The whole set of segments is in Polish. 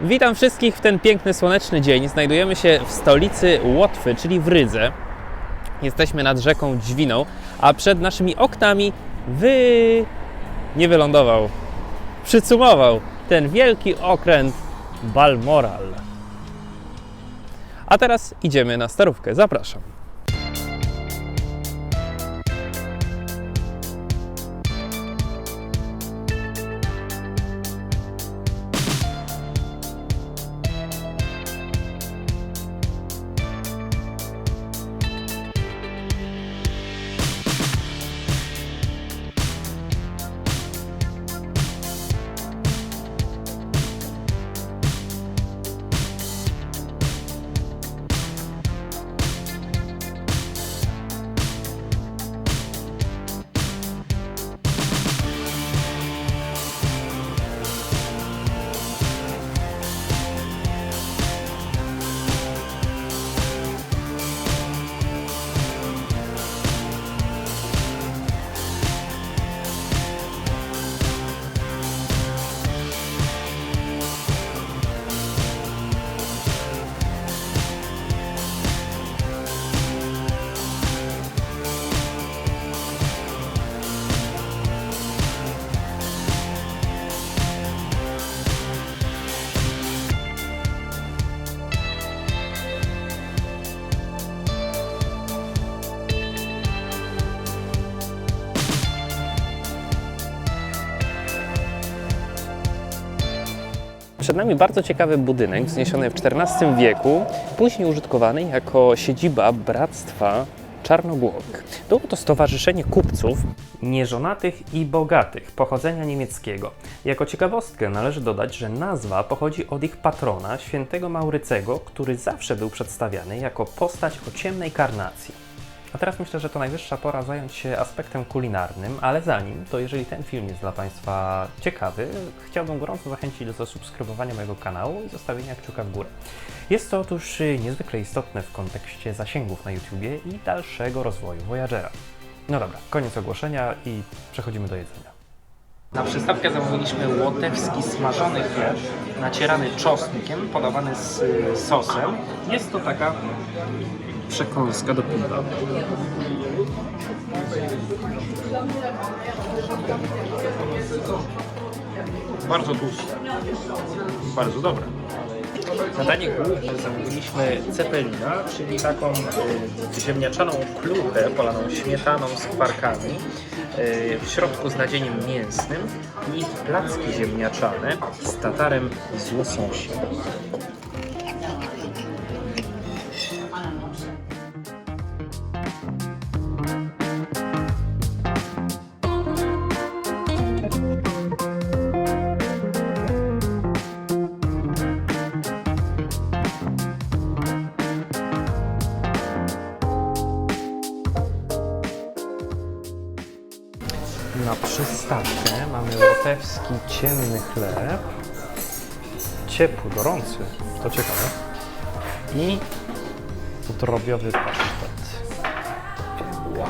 Witam wszystkich w ten piękny, słoneczny dzień. Znajdujemy się w stolicy Łotwy, czyli w Rydze. Jesteśmy nad rzeką Dźwiną, a przed naszymi oknami wy... nie wylądował, przycumował ten wielki okręt Balmoral. A teraz idziemy na starówkę. Zapraszam. Przed nami bardzo ciekawy budynek wzniesiony w XIV wieku, później użytkowany jako siedziba Bractwa Czarnogłowek. Było to stowarzyszenie kupców nieżonatych i bogatych pochodzenia niemieckiego. Jako ciekawostkę należy dodać, że nazwa pochodzi od ich patrona, świętego Maurycego, który zawsze był przedstawiany jako postać o ciemnej karnacji. A teraz myślę, że to najwyższa pora zająć się aspektem kulinarnym, ale zanim, to jeżeli ten film jest dla Państwa ciekawy, chciałbym gorąco zachęcić do zasubskrybowania mojego kanału i zostawienia kciuka w górę. Jest to otóż niezwykle istotne w kontekście zasięgów na YouTubie i dalszego rozwoju Voyagera. No dobra, koniec ogłoszenia i przechodzimy do jedzenia. Na przystawkę zamówiliśmy łotewski smażony chleb, nacierany czosnkiem, podawany z y, sosem. Jest to taka przekąska do piwa. Bardzo tłuste. Bardzo dobre. Na danie główne zamówiliśmy cepelina, czyli taką y, ziemniaczaną kluchę polaną śmietaną z kwarkami, y, w środku z nadzieniem mięsnym i placki ziemniaczane z tatarem z łososiem. Na przystawkę mamy łotewski ciemny chleb. Ciepły, gorący. To ciekawe. I drobiowy pasztet. Wow.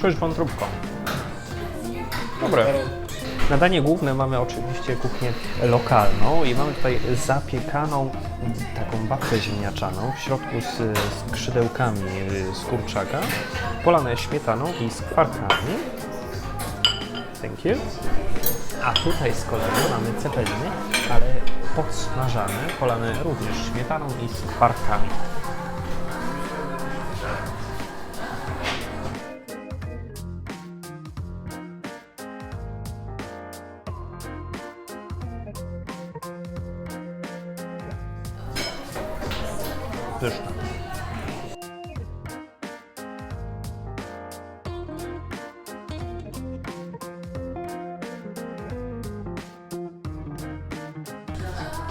Cześć wątróbką. Dobre. Na danie główne mamy oczywiście kuchnię lokalną i mamy tutaj zapiekaną taką babkę ziemniaczaną w środku z skrzydełkami z kurczaka, polane śmietaną i skwarkami. Thank you. A tutaj z kolei mamy cepeliny, ale podsmażane, polane również śmietaną i skwarkami. Pyszne.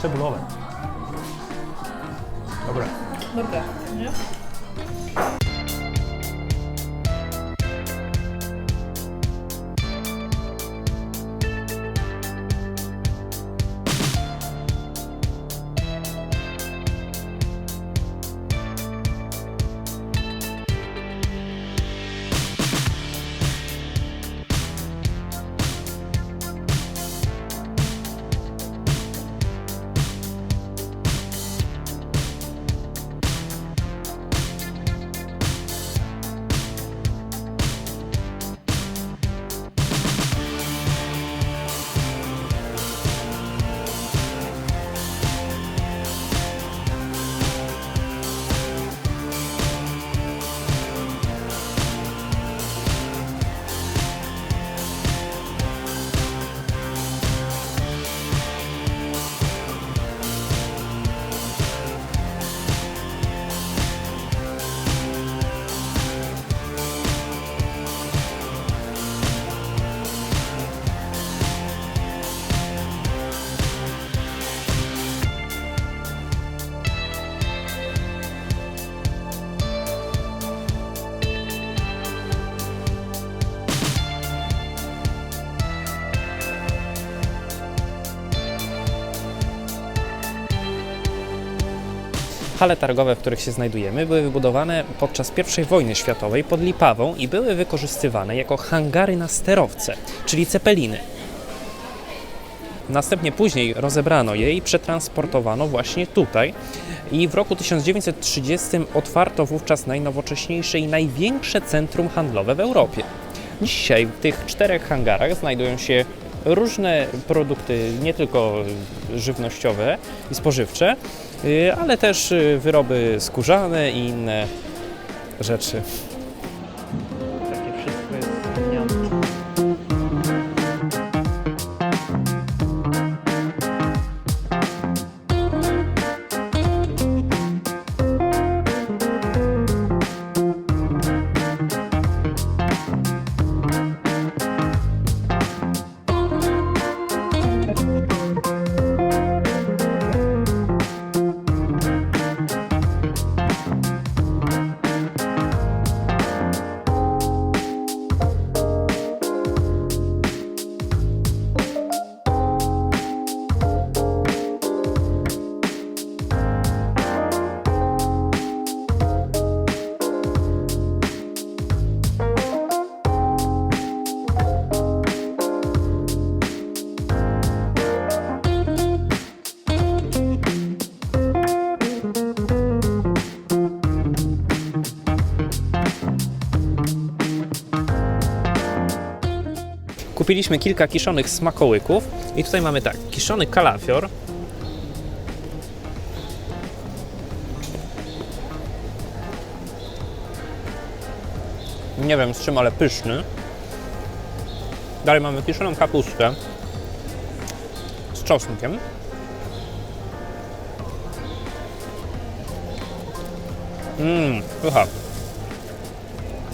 Cebulowe. Dobre. Dobra, nie? Hale targowe, w których się znajdujemy, były wybudowane podczas I wojny światowej pod Lipawą i były wykorzystywane jako hangary na sterowce, czyli cepeliny. Następnie później rozebrano je i przetransportowano właśnie tutaj. I w roku 1930 otwarto wówczas najnowocześniejsze i największe centrum handlowe w Europie. Dzisiaj w tych czterech hangarach znajdują się różne produkty, nie tylko żywnościowe i spożywcze, y, ale też y, wyroby skórzane i inne rzeczy. Kupiliśmy kilka kiszonych smakołyków i tutaj mamy tak, kiszony kalafior. Nie wiem z czym, ale pyszny. Dalej mamy kiszoną kapustę z czosnkiem. Mmm, pycha.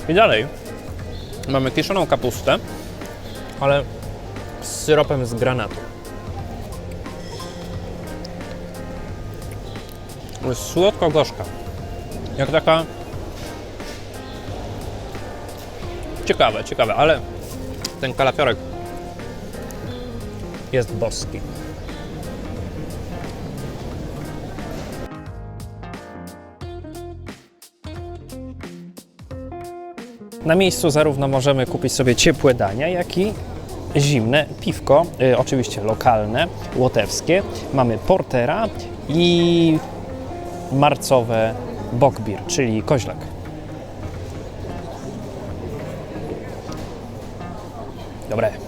I dalej mamy kiszoną kapustę ale z syropem z granatu. Jest słodko-gorzka. Jak taka... Ciekawe, ciekawe, ale ten kalafiorek jest boski. Na miejscu zarówno możemy kupić sobie ciepłe dania, jak i zimne piwko, y, oczywiście lokalne, łotewskie. Mamy portera i marcowe bokbir, czyli koźlak. Dobre.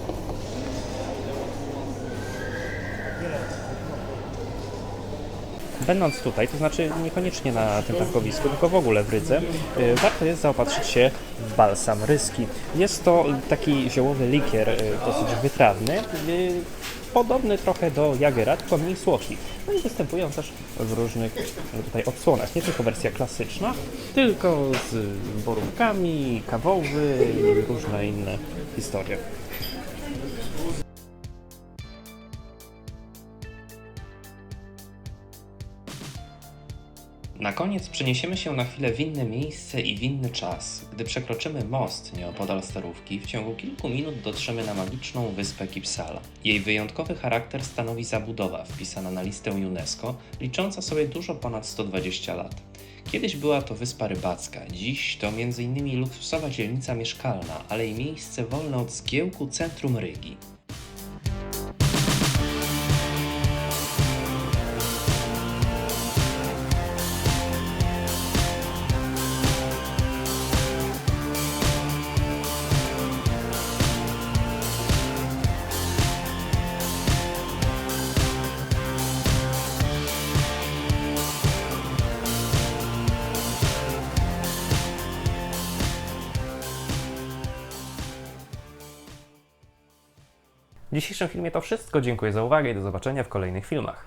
Będąc tutaj, to znaczy niekoniecznie na tym targowisku, tylko w ogóle w Rydze, y, warto jest zaopatrzyć się w balsam ryski. Jest to taki ziołowy likier, y, dosyć wytrawny, y, podobny trochę do jagera, tylko mniej słodki. No i występują też w różnych tutaj odsłonach, nie tylko wersja klasyczna, tylko z borówkami, kawowy i różne inne historie. Na koniec przeniesiemy się na chwilę w inne miejsce i w inny czas. Gdy przekroczymy most nieopodal Starówki, w ciągu kilku minut dotrzemy na magiczną wyspę Kipsala. Jej wyjątkowy charakter stanowi zabudowa wpisana na listę UNESCO, licząca sobie dużo ponad 120 lat. Kiedyś była to wyspa rybacka, dziś to m.in. luksusowa dzielnica mieszkalna, ale i miejsce wolne od zgiełku centrum Rygi. Dzisiejszym filmie to wszystko. Dziękuję za uwagę i do zobaczenia w kolejnych filmach.